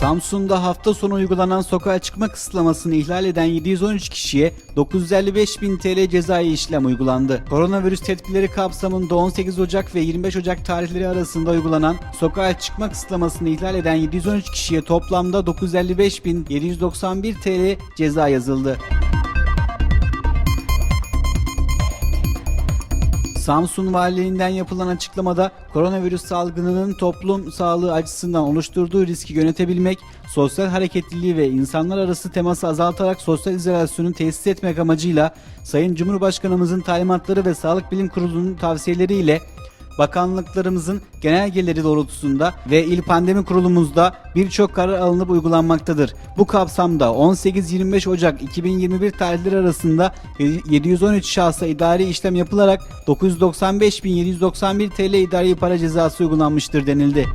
Samsun'da hafta sonu uygulanan sokağa çıkma kısıtlamasını ihlal eden 713 kişiye 955 bin TL cezai işlem uygulandı. Koronavirüs tedbirleri kapsamında 18 Ocak ve 25 Ocak tarihleri arasında uygulanan sokağa çıkma kısıtlamasını ihlal eden 713 kişiye toplamda 955 bin 791 TL ceza yazıldı. Samsun Valiliğinden yapılan açıklamada koronavirüs salgınının toplum sağlığı açısından oluşturduğu riski yönetebilmek, sosyal hareketliliği ve insanlar arası teması azaltarak sosyal izolasyonu tesis etmek amacıyla Sayın Cumhurbaşkanımızın talimatları ve Sağlık Bilim Kurulu'nun tavsiyeleriyle bakanlıklarımızın genelgeleri doğrultusunda ve il pandemi kurulumuzda birçok karar alınıp uygulanmaktadır. Bu kapsamda 18-25 Ocak 2021 tarihleri arasında 713 şahsa idari işlem yapılarak 995.791 TL idari para cezası uygulanmıştır denildi.